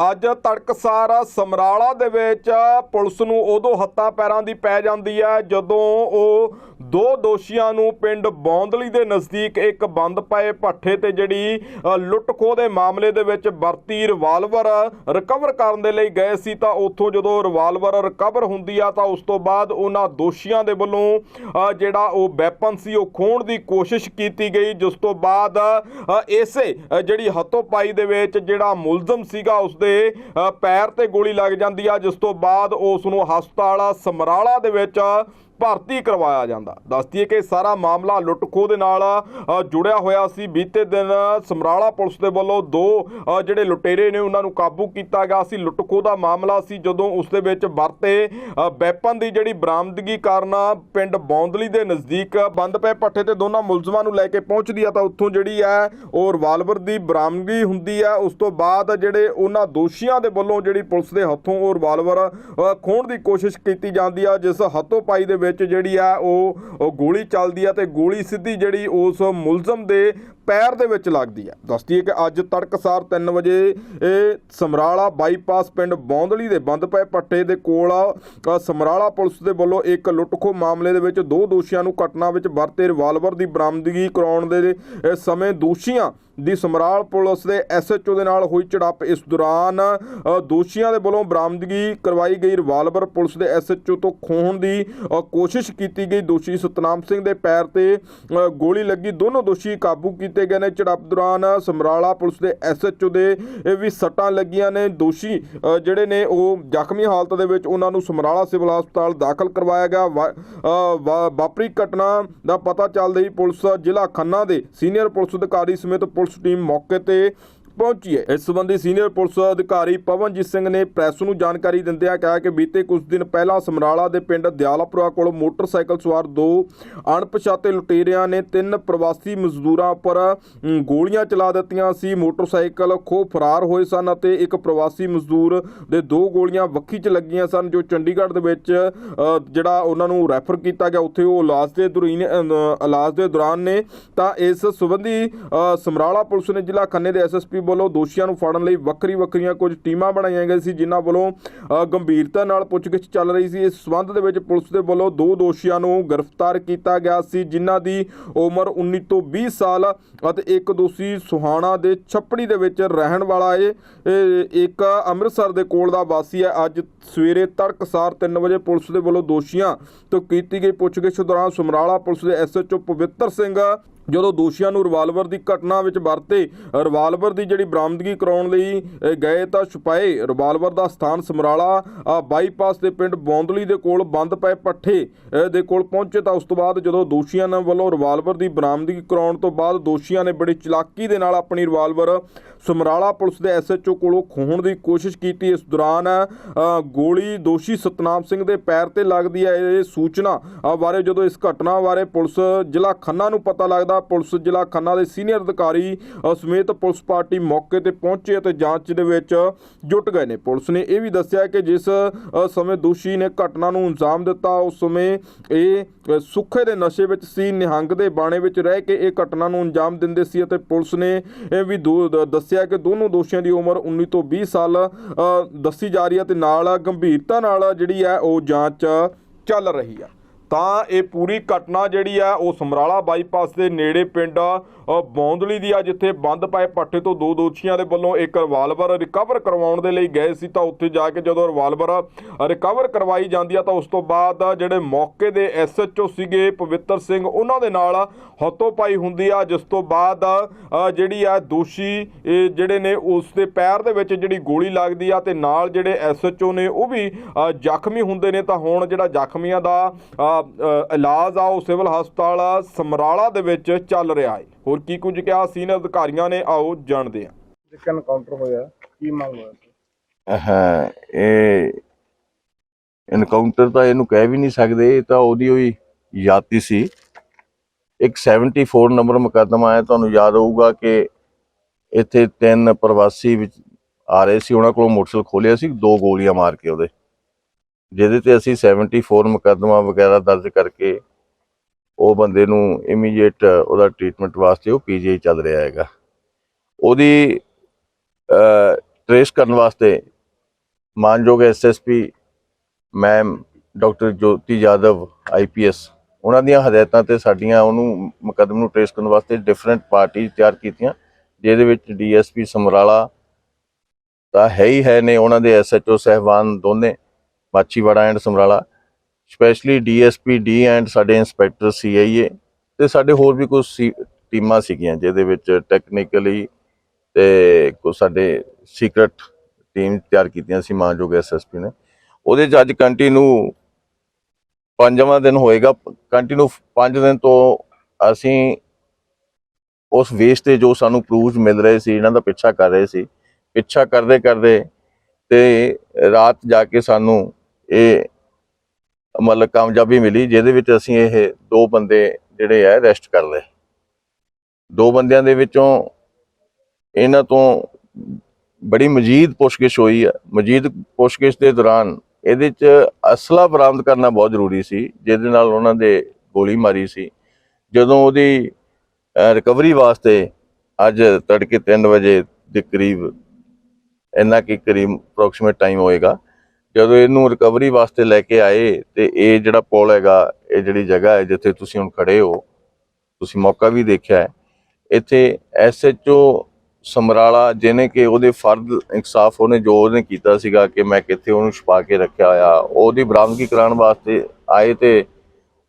ਅੱਜ ਤੜਕਸਾਰ ਸਮਰਾਲਾ ਦੇ ਵਿੱਚ ਪੁਲਿਸ ਨੂੰ ਉਦੋਂ ਹੱਥਾਂ ਪੈਰਾਂ ਦੀ ਪੈ ਜਾਂਦੀ ਹੈ ਜਦੋਂ ਉਹ ਦੋ ਦੋਸ਼ੀਆਂ ਨੂੰ ਪਿੰਡ ਬੌਂਦਲੀ ਦੇ ਨਜ਼ਦੀਕ ਇੱਕ ਬੰਦ ਪਏ ਭੱਠੇ ਤੇ ਜਿਹੜੀ ਅ, ਲੁੱਟ ਖੋਹ ਦੇ ਮਾਮਲੇ ਦੇ ਵਿੱਚ ਵਰਤੀ ਰਿਵਾਲਵਰ ਰਿਕਵਰ ਕਰਨ ਦੇ ਲਈ ਗਏ ਸੀ ਤਾਂ ਉੱਥੋਂ ਜਦੋਂ ਰਿਵਾਲਵਰ ਰਿਕਵਰ ਹੁੰਦੀ ਆ ਤਾਂ ਉਸ ਤੋਂ ਬਾਅਦ ਉਹਨਾਂ ਦੋਸ਼ੀਆਂ ਦੇ ਵੱਲੋਂ ਜਿਹੜਾ ਉਹ ਵੈਪਨ ਸੀ ਉਹ ਖੋਹਣ ਦੀ ਕੋਸ਼ਿਸ਼ ਕੀਤੀ ਗਈ ਜਿਸ ਤੋਂ ਬਾਅਦ ਇਸੇ ਜਿਹੜੀ ਹੱਥੋਂ ਪਾਈ ਦੇ ਵਿੱਚ ਜਿਹੜਾ ਮੁਲਜ਼ਮ ਸੀਗਾ ਉਸਦੇ ਅ, ਪੈਰ ਤੇ ਗੋਲੀ ਲੱਗ ਜਾਂਦੀ ਆ ਜਿਸ ਤੋਂ ਬਾਅਦ ਉਸ ਨੂੰ ਹਸਪਤਾਲ ਸਮਰਾਲਾ ਦੇ ਵਿੱਚ ਭਰਤੀ ਕਰਵਾਇਆ ਜਾਂਦਾ। ਦੱਸਦੀਏ ਕਿ ਸਾਰਾ ਮਾਮਲਾ ਲੁੱਟ ਖੋਹ ਦੇ ਨਾਲ ਜੁੜਿਆ ਹੋਇਆ ਸੀ। ਬੀਤੇ ਦਿਨ ਸਮਰਾਲਾ ਪੁਲਿਸ ਦੇ ਵੱਲੋਂ ਦੋ ਜਿਹੜੇ ਲੁਟੇਰੇ ਨੇ ਉਹਨਾਂ ਨੂੰ ਕਾਬੂ ਕੀਤਾ ਗਿਆ ਸੀ। ਲੁੱਟ ਖੋਹ ਦਾ ਮਾਮਲਾ ਸੀ ਜਦੋਂ ਉਸ ਦੇ ਵਿੱਚ ਵਰਤੇ ਅ, ਵੈਪਨ ਦੀ ਜਿਹੜੀ ਬਰਾਮਦਗੀ ਕਾਰਨ ਪਿੰਡ ਬੌਂਦਲੀ ਦੇ ਨਜ਼ਦੀਕ ਬੰਦ ਪਏ ਪੱਠੇ ਤੇ ਦੋਨਾਂ ਮੁਲਜ਼ਮਾਂ ਨੂੰ ਲੈ ਕੇ ਪਹੁੰਚਦੀ ਆ ਤਾਂ ਉੱਥੋਂ ਜਿਹੜੀ ਹੈ ਉਹ ਰਿਵਾਲਵਰ ਦੀ ਬਰਾਮਦਗੀ ਹੁੰਦੀ ਹੈ ਉਸ ਤੋਂ ਬਾਅਦ ਜਿਹੜੇ ਉਹਨਾਂ ਦੋਸ਼ੀਆਂ ਦੇ ਵੱਲੋਂ ਜਿਹੜੀ ਪੁਲਿਸ ਦੇ ਹੱਥੋਂ ਉਹ ਰਿਵਾਲਵਰ ਅ, ਖੋਹਣ ਦੀ ਕੋਸ਼ਿਸ਼ ਕੀਤੀ ਜਾਂਦੀ ਆ ਜਿਸ ਹੱਥੋਂ ਪਾਈ ਦੇ ਵਿੱਚ ਜਿਹੜੀ ਆ ਉਹ ਉਹ ਗੋਲੀ ਚੱਲਦੀ ਆ ਤੇ ਗੋਲੀ ਸਿੱਧੀ ਜਿਹੜੀ ਉਸ ਮੁਲਜ਼ਮ ਦੇ ਪੈਰ ਦੇ ਵਿੱਚ ਲੱਗਦੀ ਹੈ। ਦੱਸਦੀ ਹੈ ਕਿ ਅੱਜ ਤੜਕਸਾਰ 3 ਵਜੇ ਇਹ ਸਮਰਾਲਾ ਬਾਈਪਾਸ ਪਿੰਡ ਬੌਂਦਲੀ ਦੇ ਬੰਦ ਪਏ ਪੱਟੇ ਦੇ ਕੋਲ ਸਮਰਾਲਾ ਪੁਲਿਸ ਦੇ ਵੱਲੋਂ ਇੱਕ ਲੁੱਟਖੋ ਮਾਮਲੇ ਦੇ ਵਿੱਚ ਦੋ ਦੋਸ਼ੀਆਂ ਨੂੰ ਘਟਨਾ ਵਿੱਚ ਵਰਤੇ ਰਿਵਾਲਵਰ ਦੀ ਬਰਾਮਦਗੀ ਕਰਾਉਣ ਦੇ ਸਮੇਂ ਦੋਸ਼ੀਆਂ ਦੀ ਸਮਰਾਲ ਪੁਲਿਸ ਦੇ ਐਸਐਚਓ ਦੇ ਨਾਲ ਹੋਈ ਝੜਪ ਇਸ ਦੌਰਾਨ ਦੋਸ਼ੀਆਂ ਦੇ ਵੱਲੋਂ ਬਰਾਮਦਗੀ ਕਰਵਾਈ ਗਈ। ਰਿਵਾਲਵਰ ਪੁਲਿਸ ਦੇ ਐਸਐਚਓ ਤੋਂ ਖੋਹਣ ਦੀ ਕੋਸ਼ਿਸ਼ ਕੀਤੀ ਗਈ। ਦੋਸ਼ੀ ਸਤਨਾਮ ਸਿੰਘ ਦੇ ਪੈਰ ਤੇ ਗੋਲੀ ਲੱਗੀ। ਦੋਨੋਂ ਦੋਸ਼ੀ ਕਾਬੂ ਕੀਤੇ ਕੀਤੇ ਗਏ ਨੇ। ਝੜਪ ਦੌਰਾਨ ਸਮਰਾਲਾ ਪੁਲਿਸ ਦੇ ਐਸਐਚਓ ਦੇ ਵੀ ਸੱਟਾਂ ਲੱਗੀਆਂ ਨੇ। ਦੋਸ਼ੀ ਜਿਹੜੇ ਨੇ ਉਹ ਜ਼ਖਮੀ ਹਾਲਤ ਦੇ ਵਿੱਚ ਉਹਨਾਂ ਨੂੰ ਸਮਰਾਲਾ ਸਿਵਲ ਹਸਪਤਾਲ ਦਾਖਲ ਕਰਵਾਇਆ ਗਿਆ। ਵਾ- ਵਾ- ਵਾਪਰੀ ਘਟਨਾ ਦਾ ਪਤਾ ਚੱਲਦੇ ਹੀ ਪੁਲਿਸ ਜ਼ਿਲ੍ਹਾ ਖੰਨਾ ਦੇ ਸੀਨੀਅਰ ਪੁਲਿਸ ਅਧਿਕਾਰੀ ਸਮੇਤ ਪੁਲਿਸ ਟੀਮ ਮੌਕੇ ਤੇ ਪਹੁੰਚੀ ਹੈ ਇਸ ਸੰਬੰਧੀ ਸੀਨੀਅਰ ਪੁਲਿਸ ਅਧਿਕਾਰੀ ਪਵਨਜੀਤ ਸਿੰਘ ਨੇ ਪ੍ਰੈਸ ਨੂੰ ਜਾਣਕਾਰੀ ਦਿੰਦਿਆਂ ਕਿਹਾ ਕਿ ਬੀਤੇ ਕੁਝ ਦਿਨ ਪਹਿਲਾਂ ਸਮਰਾਲਾ ਦੇ ਪਿੰਡ ਦਿਆਲਾਪੁਰਾ ਕੋਲ ਮੋਟਰਸਾਈਕਲ ਸਵਾਰ ਦੋ ਅਣਪਛਾਤੇ ਲੁਟੇਰਿਆਂ ਨੇ ਤਿੰਨ ਪ੍ਰਵਾਸੀ ਮਜ਼ਦੂਰਾਂ ਉੱਪਰ ਗੋਲੀਆਂ ਚਲਾ ਦਿੱਤੀਆਂ ਸੀ। ਮੋਟਰਸਾਈਕਲ ਖੋ ਫਰਾਰ ਹੋਏ ਸਨ ਅਤੇ ਇੱਕ ਪ੍ਰਵਾਸੀ ਮਜ਼ਦੂਰ ਦੇ ਦੋ ਗੋਲੀਆਂ ਵੱਖੀ 'ਚ ਲੱਗੀਆਂ ਸਨ, ਜੋ ਚੰਡੀਗੜ੍ਹ ਦੇ ਵਿੱਚ ਜਿਹੜਾ ਉਹਨਾਂ ਨੂੰ ਰੈਫਰ ਕੀਤਾ ਗਿਆ। ਉੱਥੇ ਉਹ ਇਲਾਜ ਦੇ ਦੁਰੀਨ ਇਲਾਜ ਦੇ ਦੌਰਾਨ ਨੇ। ਤਾਂ ਇਸ ਸੰਬੰਧੀ ਸਮਰਾਲਾ ਪੁਲਿਸ ਨੇ ਜ਼ਿਲ੍ਹਾ ਖੰਨੇ ਦੇ ਐਸਐਸਪੀ ਵੱਲੋਂ ਦੋਸ਼ੀਆਂ ਨੂੰ ਫੜਨ ਲਈ ਵੱਖਰੀ ਵੱਖਰੀਆਂ ਕੁਝ ਟੀਮਾਂ ਬਣਾਈਆਂ ਗਈਆਂ ਸੀ, ਜਿਨ੍ਹਾਂ ਵੱਲੋਂ ਗੰਭੀਰਤਾ ਨਾਲ ਪੁੱਛਗਿੱਛ ਚੱਲ ਰਹੀ ਸੀ। ਇਸ ਸਬੰਧ ਦੇ ਵਿੱਚ ਪੁਲਿਸ ਦੇ ਵੱਲੋਂ ਦੋ ਦੋਸ਼ੀਆਂ ਨੂੰ ਗ੍ਰਿਫਤਾਰ ਕੀਤਾ ਗਿਆ ਸੀ, ਜਿਨ੍ਹਾਂ ਦੀ ਉਮਰ 19 ਤੋਂ 20 ਸਾਲ ਅਤੇ ਇੱਕ ਦੋਸ਼ੀ ਸੁਹਾਣਾ ਦੇ ਛੱਪੜੀ ਦੇ ਵਿੱਚ ਰਹਿਣ ਵਾਲਾ ਏ। ਇੱਕ ਅੰਮ੍ਰਿਤਸਰ ਦੇ ਕੋਲ ਦਾ ਵਾਸੀ ਹੈ। ਅੱਜ ਸਵੇਰੇ ਤੜਕਸਾਰ 3 ਵਜੇ ਪੁਲਿਸ ਦੇ ਵੱਲੋਂ ਦੋਸ਼ੀਆਂ ਤੋਂ ਕੀਤੀ ਗਈ ਪੁੱਛਗਿੱਛ ਦੌਰਾਨ ਸਮਰਾਲਾ ਪੁਲਿਸ ਦੇ ਐਸਐਚਓ ਪਵਿੱਤਰ ਸਿੰਘ ਜਦੋਂ ਦੋਸ਼ੀਆਂ ਨੂੰ ਰਿਵਾਲਵਰ ਦੀ ਘਟਨਾ ਵਿੱਚ ਵਰਤੇ ਰਿਵਾਲਵਰ ਦੀ ਜਿਹੜੀ ਬਰਾਮਦਗੀ ਕਰਾਉਣ ਲਈ ਗਏ ਤਾਂ ਛੁਪਾਏ। ਰਿਵਾਲਵਰ ਦਾ ਸਥਾਨ ਸਮਰਾਲਾ ਬਾਈਪਾਸ ਦੇ ਪਿੰਡ ਬੌਂਦਲੀ ਦੇ ਕੋਲ ਬੰਦ ਪਏ ਪੱਠੇ ਦੇ ਕੋਲ ਪਹੁੰਚੇ ਤਾਂ ਉਸ ਤੋਂ ਬਾਅਦ ਜਦੋਂ ਦੋਸ਼ੀਆਂ ਨੇ ਵੱਲੋਂ ਰਿਵਾਲਵਰ ਦੀ ਬਰਾਮਦਗੀ ਕਰਾਉਣ ਤੋਂ ਬਾਅਦ ਦੋਸ਼ੀਆਂ ਨੇ ਬੜੀ ਚਲਾਕੀ ਦੇ ਨਾਲ ਆਪਣੀ ਰਿਵਾਲਵਰ ਸਮਰਾਲਾ ਪੁਲਿਸ ਦੇ ਐਸਐਚਓ ਕੋਲੋਂ ਖੋਹਣ ਦੀ ਕੋਸ਼ਿਸ਼ ਕੀਤੀ। ਇਸ ਦੌਰਾਨ ਗੋਲੀ ਦੋਸ਼ੀ ਸਤਨਾਮ ਸਿੰਘ ਦੇ ਪੈਰ ਤੇ ਲੱਗਦੀ ਹੈ। ਇਹ ਸੂਚਨਾ ਬਾਰੇ ਜਦੋਂ ਇਸ ਘਟਨਾ ਬਾਰੇ ਪੁਲਿਸ ਜ਼ਿਲ੍ਹਾ ਖੰਨਾ ਨੂੰ ਪਤਾ ਲੱਗਦਾ ਪੁਲਿਸ ਜ਼ਿਲ੍ਹਾ ਖੰਨਾ ਦੇ ਸੀਨੀਅਰ ਅਧਿਕਾਰੀ ਸਮੇਤ ਪੁਲਿਸ ਪਾਰਟੀ ਮੌਕੇ ਤੇ ਪਹੁੰਚੇ ਅਤੇ ਜਾਂਚ ਦੇ ਵਿੱਚ ਜੁਟ ਗਏ ਨੇ। ਪੁਲਿਸ ਨੇ ਇਹ ਵੀ ਦੱਸਿਆ ਕਿ ਜਿਸ ਸਮੇਂ ਦੋਸ਼ੀ ਨੇ ਘਟਨਾ ਨੂੰ ਅੰਜਾਮ ਦਿੱਤਾ, ਉਸ ਸਮੇਂ ਇਹ ਸੁੱਖੇ ਦੇ ਨਸ਼ੇ ਵਿੱਚ ਸੀ, ਨਿਹੰਗ ਦੇ ਬਾਣੇ ਵਿੱਚ ਰਹਿ ਕੇ ਇਹ ਘਟਨਾ ਨੂੰ ਅੰਜਾਮ ਦਿੰਦੇ ਸੀ ਅਤੇ ਪੁਲਿਸ ਨੇ ਇਹ ਵੀ ਦੋ- ਦ- ਦੱਸਿਆ ਕਿ ਦੋਨੋਂ ਦੋਸ਼ੀਆਂ ਦੀ ਉਮਰ 19 ਤੋਂ 20 ਸਾਲ ਦੱਸੀ ਜਾ ਰਹੀ ਹੈ ਤੇ ਨਾਲ ਗੰਭੀਰਤਾ ਨਾਲ ਜਿਹੜੀ ਹੈ ਉਹ ਜਾਂਚ ਚੱਲ ਰਹੀ ਆ ਤਾਂ ਇਹ ਪੂਰੀ ਘਟਨਾ ਜਿਹੜੀ ਆ ਉਹ ਸਮਰਾਲਾ ਬਾਈਪਾਸ ਦੇ ਨੇੜੇ ਪਿੰਡ ਅ, ਬੌਂਦਲੀ ਦੀ ਆ ਜਿੱਥੇ ਬੰਦ ਪਏ ਪੱਠੇ ਤੋਂ ਦੋ ਦੋਸ਼ੀਆਂ ਦੇ ਵੱਲੋਂ ਇੱਕ ਰਿਵਾਲਵਰ ਰਿਕਵਰ ਕਰਵਾਉਣ ਦੇ ਲਈ ਗਏ ਸੀ। ਤਾਂ ਉੱਥੇ ਜਾ ਕੇ ਜਦੋਂ ਰਿਵਾਲਵਰ ਰਿਕਵਰ ਕਰਵਾਈ ਜਾਂਦੀ ਆ ਤਾਂ ਉਸ ਤੋਂ ਬਾਅਦ ਜਿਹੜੇ ਮੌਕੇ ਦੇ ਐਸਐਚਓ ਸੀਗੇ ਪਵਿੱਤਰ ਸਿੰਘ ਉਹਨਾਂ ਦੇ ਨਾਲ ਹੱਥੋਂ ਪਾਈ ਹੁੰਦੀ ਆ ਜਿਸ ਤੋਂ ਬਾਅਦ ਜਿਹੜੀ ਆ ਦੋਸ਼ੀ ਜਿਹੜੇ ਨੇ ਉਸ ਦੇ ਪੈਰ ਦੇ ਵਿੱਚ ਜਿਹੜੀ ਗੋਲੀ ਲੱਗਦੀ ਆ ਤੇ ਨਾਲ ਜਿਹੜੇ ਐਸਐਚਓ ਨੇ ਉਹ ਵੀ ਜ਼ਖਮੀ ਹੁੰਦੇ ਨੇ। ਤਾਂ ਹੁਣ ਜਿਹੜਾ ਜ਼ਖਮੀਆਂ ਦਾ ਇਲਾਜ ਆ ਉਹ ਸਿਵਲ ਹਸਪਤਾਲ ਸਮਰਾਲਾ ਦੇ ਵਿੱਚ ਚੱਲ ਰਿਹਾ ਹੈ ਹੋਰ ਕੀ ਕੁਝ ਕਿਹਾ ਸੀਨੀਅਰ ਅਧਿਕਾਰੀਆਂ ਨੇ? ਆਓ ਜਾਣਦੇ ਹਾਂ। ਇੱਕ ਐਨਕਾਊਂਟਰ ਹੋਇਆ। ਕੀ ਮੰਗ ਹੋਇਆ ਸੀ? ਹਾਂ ਇਹ ਐਨਕਾਊਂਟਰ ਤਾਂ ਇਹਨੂੰ ਕਹਿ ਵੀ ਨਹੀਂ ਸਕਦੇ ਇਹ ਤਾਂ ਉਹਦੀ ਹੋਈ ਯਾਤੀ ਸੀ। ਇੱਕ 74 ਨੰਬਰ ਮੁਕੱਦਮਾ ਹੈ ਤੁਹਾਨੂੰ ਯਾਦ ਹੋਊਗਾ ਕਿ ਇੱਥੇ ਤਿੰਨ ਪ੍ਰਵਾਸੀ ਵਿੱਚ ਆ ਰਹੇ ਸੀ ਉਹਨਾਂ ਕੋਲੋਂ ਮੋਟਰਸਾਈਕਲ ਖੋਲਿਆ ਸੀ ਦੋ ਗੋਲੀਆਂ ਮਾਰ ਕੇ ਉਹਦੇ। ਜਿਹਦੇ ਤੇ ਅਸੀਂ 74 ਮੁਕੱਦਮਾ ਵਗੈਰਾ ਦਰਜ ਕਰਕੇ ਉਹ ਬੰਦੇ ਨੂੰ ਇਮੀਡੀਏਟ ਉਹਦਾ ਟ੍ਰੀਟਮੈਂਟ ਵਾਸਤੇ ਉਹ ਪੀਜੀਆਈ ਚੱਲ ਰਿਹਾ ਹੈਗਾ। ਉਹਦੀ, ਅਹ ਟਰੇਸ ਕਰਨ ਵਾਸਤੇ ਮਾਨਯੋਗ SSP ma'am doctor Jyoti Yadav IPS ਉਹਨਾਂ ਦੀਆਂ ਹਦਾਇਤਾਂ ਤੇ ਸਾਡੀਆਂ ਉਹਨੂੰ ਮੁਕੱਦਮੇ ਨੂੰ ਟਰੇਸ ਕਰਨ ਵਾਸਤੇ ਡਿਫਰੈਂਟ ਪਾਰਟੀਆਂ ਤਿਆਰ ਕੀਤੀਆਂ, ਜਿਹਦੇ ਵਿੱਚ ਡੀਐਸਪੀ ਸਮਰਾਲਾ ਤਾਂ ਹੈ ਹੀ ਹੈ ਨੇ, ਉਹਨਾਂ ਦੇ ਐਸਐਚਓ ਸਹਿਬਾਨ ਦੋਨੇ। Machiwara and Samrala specially DSP D and ਸਾਡੇ ਇੰਸਪੈਕਟਰ ਸੀਆਈਏ ਤੇ ਸਾਡੇ ਹੋਰ ਵੀ ਕੁਝ ਟੀਮਾਂ ਸੀਗੀਆਂ ਜਿਹਦੇ ਵਿੱਚ ਟੈਕਨੀਕਲੀ ਤੇ ਕੁਝ ਸਾਡੇ ਸੀਕ੍ਰੇਟ ਟੀਮ ਤਿਆਰ ਕੀਤੀਆਂ ਸੀ, ਮਾਨਯੋਗ ਐਸਐਸਪੀ ਨੇ। ਉਹਦੇ ਚ ਅੱਜ ਕੰਟੀਨਿਊ ਪੰਜਵਾਂ ਦਿਨ ਹੋਏਗਾ ਕੰਟੀਨਿਊ 5 ਦਿਨ ਤੋਂ ਅਸੀਂ ਉਸ ਵੇਸ ਤੇ ਜੋ ਸਾਨੂੰ ਪ੍ਰੂਫ ਮਿਲ ਰਹੇ ਸੀ, ਇਹਨਾਂ ਦਾ ਪਿੱਛਾ ਕਰ ਰਹੇ ਸੀ। ਪਿੱਛਾ ਕਰਦੇ ਕਰਦੇ ਤੇ ਰਾਤ ਜਾ ਕੇ ਸਾਨੂੰ ਇਹ ਮਤਲਬ ਕਾਮਯਾਬੀ ਮਿਲੀ, ਜਿਹਦੇ ਵਿੱਚ ਅਸੀਂ ਇਹ ਦੋ ਬੰਦੇ ਜਿਹੜੇ ਆ ਅਰੈਸਟ ਕਰ ਲਏ। ਦੋ ਬੰਦਿਆਂ ਦੇ ਵਿੱਚੋਂ ਇਹਨਾਂ ਤੋਂ ਬੜੀ ਮਜੀਦ ਪੁੱਛਗਿੱਛ ਹੋਈ ਹੈ ਮਜੀਦ ਪੁੱਛਗਿੱਛ ਦੇ ਦੌਰਾਨ ਇਹਦੇ ਚ ਅਸਲਾ ਬਰਾਮਦ ਕਰਨਾ ਬਹੁਤ ਜ਼ਰੂਰੀ ਸੀ, ਜਿਹਦੇ ਨਾਲ ਉਹਨਾਂ ਦੇ ਗੋਲੀ ਮਾਰੀ ਸੀ। ਜਦੋਂ ਉਹਦੀ ਰਿਕਵਰੀ ਵਾਸਤੇ ਅੱਜ ਤੜਕੇ 3 ਵਜੇ ਦੇ ਕਰੀਬ, ਇੰਨਾ ਕੀ ਕਰੀਬ ਅਪਰੋਕਸੀਮੇਟ ਟਾਈਮ ਹੋਏਗਾ ਜਦੋਂ ਇਹਨੂੰ ਰਿਕਵਰੀ ਵਾਸਤੇ ਲੈ ਕੇ ਆਏ ਤੇ ਇਹ ਜਿਹੜਾ ਪੁਲ ਹੈਗਾ, ਇਹ ਜਿਹੜੀ ਜਗ੍ਹਾ ਹੈ ਜਿੱਥੇ ਤੁਸੀਂ ਹੁਣ ਖੜੇ ਹੋ, ਤੁਸੀਂ ਮੌਕਾ ਵੀ ਦੇਖਿਆ ਹੈ। ਇੱਥੇ ਐਸਐਚਓ ਸਮਰਾਲਾ ਜਿਹਨੇ ਕਿ ਉਹਦੇ ਫਰਦ ਇਨਸਾਫ ਉਹਨੇ ਜੋ ਉਹਨੇ ਕੀਤਾ ਸੀਗਾ ਕਿ ਮੈਂ ਕਿੱਥੇ ਉਹਨੂੰ ਛੁਪਾ ਕੇ ਰੱਖਿਆ ਹੋਇਆ, ਉਹਦੀ ਬਰਾਮਦਗੀ ਕਰਾਉਣ ਵਾਸਤੇ ਆਏ ਤੇ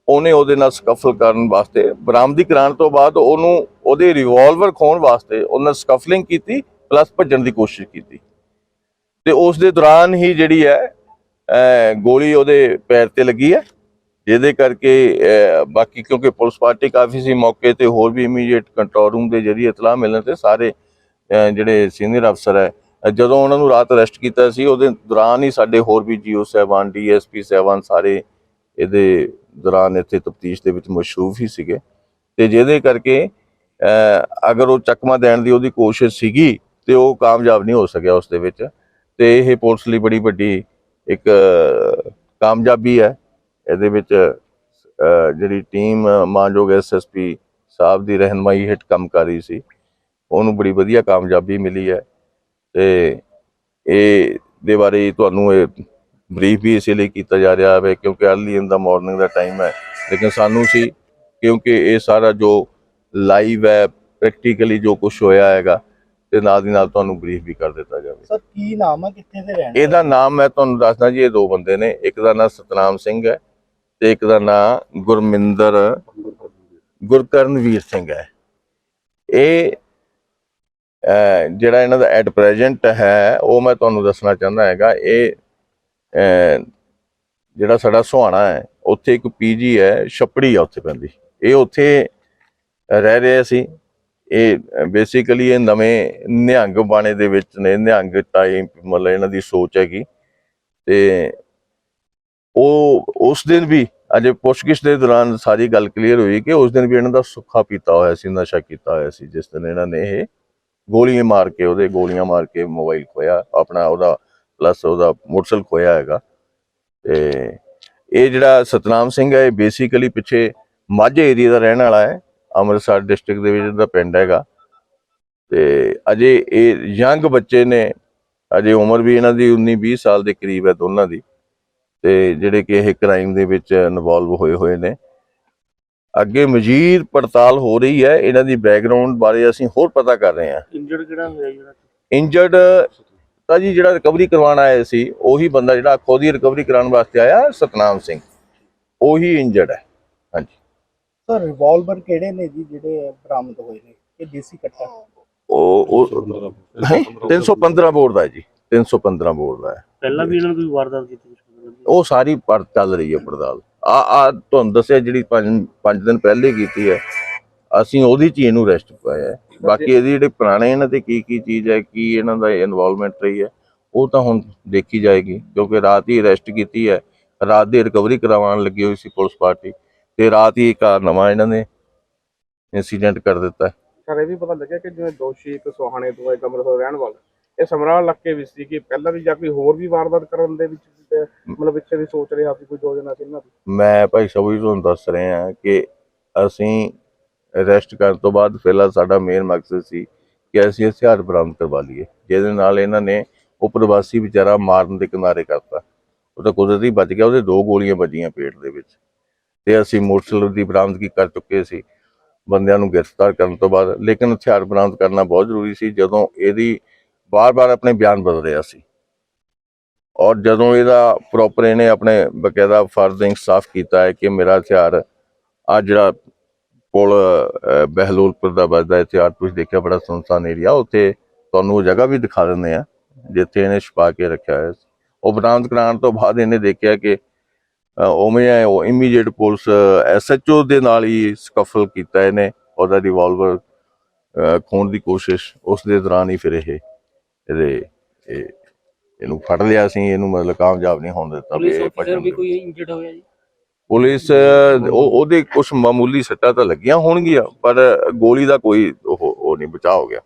ਉਹਨੇ ਉਹਦੇ ਨਾਲ ਸਕਫਲ ਕਰਨ ਵਾਸਤੇ ਬਰਾਮਦੀ ਕਰਾਉਣ ਤੋਂ ਬਾਅਦ ਉਹਨੂੰ ਉਹਦੇ ਰਿਵਾਲਵਰ ਖੋਣ ਵਾਸਤੇ ਉਹਨਾਂ ਸਕਫਲਿੰਗ ਕੀਤੀ ਪਲੱਸ ਭੱਜਣ ਦੀ ਕੋਸ਼ਿਸ਼ ਕੀਤੀ। ਤੇ ਉਸ ਦੇ ਦੌਰਾਨ ਹੀ ਜਿਹੜੀ ਹੈ ਗੋਲੀ ਉਹਦੇ ਪੈਰ ਤੇ ਲੱਗੀ ਹੈ। ਜਿਹਦੇ ਕਰਕੇ ਬਾਕੀ ਕਿਉਂਕਿ ਪੁਲਿਸ ਪਾਰਟੀ ਕਾਫੀ ਸੀ, ਮੌਕੇ ਤੇ ਹੋਰ ਵੀ ਇਮੀਡੀਏਟ ਕੰਟਰੋਲ ਰੂਮ ਦੇ ਜਰੀਏ ਇਤਲਾਹ ਮਿਲਣ ਤੇ ਸਾਰੇ ਜਿਹੜੇ ਸੀਨੀਅਰ ਅਫਸਰ ਹੈ ਜਦੋਂ ਉਹਨਾਂ ਨੂੰ ਰਾਤ ਅਰੈਸਟ ਕੀਤਾ ਸੀ, ਉਹਦੇ ਦੌਰਾਨ ਹੀ ਸਾਡੇ ਹੋਰ ਵੀ ਜੀਓ ਸਾਹਿਬਾਨ, ਡੀਐਸਪੀ ਸਾਹਿਬਾਨ ਸਾਰੇ ਇਹਦੇ ਦੌਰਾਨ ਇੱਥੇ ਤਫਤੀਸ਼ ਦੇ ਵਿੱਚ ਮਸ਼ਰੂਫ ਹੀ ਸੀਗੇ। ਤੇ ਜਿਹਦੇ ਕਰਕੇ ਅਗਰ ਉਹ ਚਕਮਾ ਦੇਣ ਦੀ ਉਹਦੀ ਕੋਸ਼ਿਸ਼ ਸੀਗੀ, ਤੇ ਉਹ ਕਾਮਯਾਬ ਨਹੀਂ ਹੋ ਸਕਿਆ ਉਸ ਦੇ ਵਿੱਚ। ਤੇ ਇਹ ਪੁਲਿਸ ਲਈ ਬੜੀ ਵੱਡੀ ਇੱਕ ਕਾਮਯਾਬੀ ਹੈ। ਇਹਦੇ ਵਿੱਚ ਜਿਹੜੀ ਟੀਮ ਮਾਨਯੋਗ ਐਸਐਸਪੀ ਸਾਹਿਬ ਦੀ ਰਹਿਨਮਾਈ ਹੇਠ ਕੰਮ ਕਰ ਰਹੀ ਸੀ, ਉਹਨੂੰ ਬੜੀ ਵਧੀਆ ਕਾਮਯਾਬੀ ਮਿਲੀ ਹੈ। ਤੇ ਇਹ ਦੇ ਬਾਰੇ ਤੁਹਾਨੂੰ ਇਹ ਬਰੀਫ ਵੀ ਇਸੇ ਲਈ ਕੀਤਾ ਜਾ ਰਿਹਾ ਹੈ ਕਿਉਂਕਿ ਅਰਲੀ ਇਨ ਦਾ ਮਾਰਨਿੰਗ ਦਾ ਟਾਈਮ ਹੈ। ਲੇਕਿਨ ਸਾਨੂੰ ਸੀ ਕਿਉਂਕਿ ਇਹ ਸਾਰਾ ਜੋ ਲਾਈਵ ਹੈ, ਪ੍ਰੈਕਟੀਕਲੀ ਜੋ ਕੁਝ ਹੋਇਆ ਹੈਗਾ ਤੇ ਨਾਲ ਦੀ ਨਾਲ ਤੁਹਾਨੂੰ ਬਰੀਫ ਵੀ ਕਰ ਦਿੱਤਾ ਜਾਵੇ। ਸਰ ਕੀ ਨਾਮ ਹੈ ਕਿੱਥੇ ਦੇ ਰਹਿਣ ਇਹਦਾ ਨਾਮ ਮੈਂ ਤੁਹਾਨੂੰ ਦੱਸਦਾ ਜੀ ਇਹ ਦੋ ਬੰਦੇ ਨੇ। ਇੱਕ ਦਾ ਨਾਮ ਸਤਨਾਮ ਸਿੰਘ ਹੈ ਤੇ ਇੱਕ ਦਾ ਨਾਮ ਗੁਰਮਿੰਦਰ ਗੁਰਕਰਨਵੀਰ ਸਿੰਘ ਹੈ। ਇਹ ਜਿਹੜਾ ਇਹਨਾਂ ਦਾ ਐਟ ਪ੍ਰੈਜ਼ੈਂਟ ਹੈ ਉਹ ਮੈਂ ਤੁਹਾਨੂੰ ਦੱਸਣਾ ਚਾਹੁੰਦਾ ਹੈਗਾ ਇਹ ਜਿਹੜਾ ਸਾਡਾ ਸੁਹਾਣਾ ਹੈ ਉੱਥੇ ਇੱਕ ਪੀਜੀ ਹੈ ਛਪੜੀ ਆ ਉੱਥੇ ਪੈਂਦੀ। ਇਹ ਉੱਥੇ ਰਹਿ ਰਹੇ ਸੀ ਇਹ ਬੇਸਿਕਲੀ ਇਹ ਨਵੇਂ ਨਿਹੰਗ ਬਾਣੇ ਦੇ ਵਿੱਚ ਨੇ, ਨਿਹੰਗ ਟਾਈਪ ਮਤਲਬ ਇਹਨਾਂ ਦੀ ਸੋਚ ਹੈਗੀ। ਤੇ ਉਹ, ਉਸ ਦਿਨ ਵੀ, ਅਜੇ ਪੁੱਛਗਿੱਛ ਦੇ ਦੌਰਾਨ ਸਾਰੀ ਗੱਲ ਕਲੀਅਰ ਹੋਈ ਕਿ ਉਸ ਦਿਨ ਵੀ ਇਹਨਾਂ ਦਾ ਸੁੱਖਾ ਪੀਤਾ ਹੋਇਆ ਸੀ, ਨਸ਼ਾ ਕੀਤਾ ਹੋਇਆ ਸੀ, ਜਿਸ ਦਿਨ ਇਹਨਾਂ ਨੇ ਇਹ ਗੋਲੀਆਂ ਮਾਰ ਕੇ, ਉਹਦੇ ਗੋਲੀਆਂ ਮਾਰ ਕੇ ਮੋਬਾਈਲ ਖੋਇਆ, ਆਪਣਾ ਉਹਦਾ ਪਲੱਸ ਉਹਦਾ ਮੋਟਰਸਾਈਕਲ ਖੋਇਆ ਹੈਗਾ। ਤੇ ਇਹ ਜਿਹੜਾ ਸਤਨਾਮ ਸਿੰਘ ਹੈ, ਇਹ ਬੇਸਿਕਲੀ ਪਿੱਛੇ ਮਾਝੇ ਏਰੀਆ ਦਾ ਰਹਿਣ ਵਾਲਾ ਹੈ। ਅੰਮ੍ਰਿਤਸਰ ਡਿਸਟ੍ਰਿਕਟ ਦੇ ਵਿੱਚ ਇਹਦਾ ਪਿੰਡ ਹੈਗਾ। ਤੇ ਅਜੇ ਇਹ ਯੰਗ ਬੱਚੇ ਨੇ ਅਜੇ ਉਮਰ ਵੀ ਇਹਨਾਂ ਦੀ 19 20 ਸਾਲ ਦੇ ਕਰੀਬ ਹੈ ਦੋਨਾਂ ਦੀ। ਤੇ ਜਿਹੜੇ ਕਿ ਇਹ ਕ੍ਰਾਈਮ ਦੇ ਵਿੱਚ ਇਨਵੋਲਵ ਹੋਏ ਹੋਏ ਨੇ। ਅੱਗੇ ਮਜ਼ੀਦ ਪੜਤਾਲ ਹੋ ਰਹੀ ਹੈ ਇਹਨਾਂ ਦੀ ਬੈਕਗ੍ਰਾਉਂਡ ਬਾਰੇ ਅਸੀਂ ਹੋਰ ਪਤਾ ਕਰ ਰਹੇ ਹਾਂ। ਇੰਜਰਡ ਕਿਹੜਾ ਹੋਇਆ ਜਿਹੜਾ ਇੰਜਰਡ ਤਾਂ ਜੀ ਜਿਹੜਾ ਰਿਕਵਰੀ ਕਰਵਾਉਣ ਆਇਆ ਸੀ ਉਹੀ ਬੰਦਾ ਜਿਹੜਾ ਅੱਖੋਂ ਦੀ ਰਿਕਵਰੀ ਕਰਾਉਣ ਵਾਸਤੇ ਆਇਆ ਸਤਨਾਮ ਸਿੰਘ। ਉਹੀ ਇੰਜਰਡ ਹੈ। ਹਾਂਜੀ। ਸਰ ਰਿਵਾਲਵਰ ਕਿਹੜੇ ਨੇ ਜੀ ਜਿਹੜੇ ਬਰਾਮਦ ਹੋਏ ਨੇ? ਇਹ ਦੇਸੀ ਕੱਟਾ। ਉਹ ਉਹ ਨਹੀਂ 315 ਬੋਰਡ ਦਾ। ਹੈ ਜੀ। 315 ਬੋਰਡ ਦਾ ਹੈ। ਪਹਿਲਾਂ ਵੀ ਇਹਨਾਂ ਨੂੰ ਕੋਈ ਵਾਰਦਾਤ ਕੀਤੀ? ਉਹ ਸਾਰੀ ਪਰ ਚੱਲ ਰਹੀ ਹੈ ਪੜਤਾਲ। ਆ ਆ ਤੁਹਾਨੂੰ ਦੱਸਿਆ ਜਿਹੜੀ 5 5 ਦਿਨ ਪਹਿਲੇ ਕੀਤੀ ਹੈ। ਅਸੀਂ ਉਹਦੀ ਚ ਹੀ ਇਹਨੂੰ ਰੈਸਟ ਪਾਇਆ ਹੈ। ਬਾਕੀ ਇਹਦੀ ਜਿਹੜੇ ਪੁਰਾਣੇ ਇਹਨਾਂ ਤੇ ਕੀ ਕੀ ਚੀਜ਼ ਹੈ ਕੀ ਇਹਨਾਂ ਦਾ ਇਨਵੋਲਵਮੈਂਟ ਰਹੀ ਹੈ ਉਹ ਤਾਂ ਹੁਣ ਦੇਖੀ ਜਾਏਗੀ। ਕਿਉਂਕਿ ਰਾਤ ਹੀ ਅਰੈਸਟ ਕੀਤੀ ਹੈ। ਰਾਤ ਦੀ ਰਿਕਵਰੀ ਕਰਵਾਉਣ ਲੱਗੀ ਹੋਈ ਸੀ ਪੁਲਿਸ ਪਾਰਟੀ। ਤੇ ਰਾਤ ਹੀ ਨਵਾਂ ਇਹਨਾਂ ਨੇ ਇਨਸੀਡੈਂਟ ਕਰ ਦਿੱਤਾ। ਸਰ ਇਹ ਵੀ ਪਤਾ ਲੱਗਿਆ ਕਿ ਜਿਵੇਂ ਦੋਸ਼ੀ ਇੱਕ ਸੁਹਾਣੇ ਤੋਂ ਇੱਕ ਅੰਮ੍ਰਿਤਸਰ ਰਹਿਣ ਵਾਲਾ ਇਹ ਸਮਰਾਲ ਇਲਾਕੇ ਵਿੱਚ ਸੀ ਕਿ ਪਹਿਲਾਂ ਵੀ ਜਾਂ ਕੋਈ ਹੋਰ ਵੀ ਵਾਰਦਾਤ ਕਰਨ ਦੇ ਵਿੱਚ ਮਤਲਬ ਪਿੱਛੇ ਵੀ ਸੋਚ ਰਿਹਾ ਸੀ ਕੋਈ ਯੋਜਨਾ ਸੀ ਇਹਨਾਂ ਦੀ? ਮੈਂ ਭਾਈ ਸਾਹਿਬ ਜੀ ਤੁਹਾਨੂੰ ਦੱਸ ਰਹੇ ਹਾਂ ਕਿ ਅਸੀਂ ਅਰੈਸਟ ਕਰਨ ਤੋਂ ਬਾਅਦ ਫਿਲਹਾਲ ਸਾਡਾ ਮੇਨ ਮਕਸਦ ਸੀ ਕਿ ਅਸੀਂ ਹਥਿਆਰ ਬਰਾਮਦ ਕਰਵਾ ਲਈਏ। ਜਿਹਦੇ ਨਾਲ ਇਹਨਾਂ ਨੇ ਉਹ ਪ੍ਰਵਾਸੀ ਵਿਚਾਰਾ ਮਾਰਨ ਦੇ ਕਿਨਾਰੇ ਕਰਤਾ। ਉਹ ਤਾਂ ਕੁਦਰਤੀ ਬਚ ਗਿਆ ਉਹਦੇ ਦੋ ਗੋਲੀਆਂ ਵੱਜੀਆਂ ਪੇਟ ਦੇ ਵਿੱਚ। ਤੇ ਅਸੀਂ ਮੋਟਰਸਾਈਕਲ ਦੀ ਬਰਾਮਦਗੀ ਕਰ ਚੁੱਕੇ ਸੀ, ਬੰਦਿਆਂ ਨੂੰ ਗ੍ਰਿਫਤਾਰ ਕਰਨ ਤੋਂ ਬਾਅਦ। ਲੇਕਿਨ ਹਥਿਆਰ ਬਰਾਮਦ ਕਰਨਾ ਬਹੁਤ ਜ਼ਰੂਰੀ ਸੀ, ਜਦੋਂ ਇਹਦੀ ਬਾਰ-ਬਾਰ ਆਪਣੇ ਬਿਆਨ ਬਦਲ ਰਿਹਾ ਸੀ। ਔਰ ਜਦੋਂ ਇਹਦਾ ਪ੍ਰੋਪਰ ਇਹਨੇ ਆਪਣੇ ਬਕਾਇਦਾ ਫਰਜ਼ ਇਨਸਾਫ ਕੀਤਾ ਹੈ ਕਿ ਮੇਰਾ ਹਥਿਆਰ ਆ ਜਿਹੜਾ ਪੁਲ ਬਹਿਲੋਲਪੁਰ ਦਾ ਵੱਜਦਾ ਹਥਿਆਰ ਤੁਸੀਂ ਦੇਖਿਆ, ਬੜਾ ਸੁਨਸਾਨ ਏਰੀਆ ਉੱਥੇ ਤੁਹਾਨੂੰ ਉਹ ਜਗ੍ਹਾ ਵੀ ਦਿਖਾ ਦਿੰਦੇ ਆ ਜਿੱਥੇ ਇਹਨੇ ਛੁਪਾ ਕੇ ਰੱਖਿਆ ਹੈ ਉਹ ਬਰਾਮਦ ਕਰਾਉਣ ਤੋਂ ਬਾਅਦ ਇਹਨੇ ਦੇਖਿਆ ਕਿ ਉਵੇਂ ਹੈ ਉਹ ਇਮੀਡੀਏਟ ਪੁਲਿਸ ਐਸਐਚਓ ਦੇ ਨਾਲ ਹੀ ਸਕਫਲ ਕੀਤਾ ਇਹਨੇ ਉਹਦਾ ਰਿਵਾਲਵਰ ਖੋਣ ਦੀ ਕੋਸ਼ਿਸ਼ ਉਸ ਦੇ ਦੌਰਾਨ ਹੀ ਫਿਰ ਇਹ ਇਹਦੇ ਇਹ ਇਹਨੂੰ ਫੜ ਲਿਆ ਸੀ ਇਹਨੂੰ ਮਤਲਬ ਕਾਮਯਾਬ ਨਹੀਂ ਹੋਣ ਦਿੱਤਾ ਵੀ ਪੁਲਿਸ ਇਹ ਭੱਜਣ ਵੀ। ਕੋਈ ਇੰਜਰਡ ਹੋਇਆ ਜੀ ਪੁਲਿਸ ਉਹਦੇ ਕੁਝ ਮਾਮੂਲੀ ਸੱਟਾਂ ਤਾਂ ਲੱਗੀਆਂ ਹੋਣਗੀਆਂ ਪਰ ਗੋਲੀ ਦਾ ਕੋਈ ਉਹ ਨਹੀਂ ਬਚਾਅ ਹੋ ਗਿਆ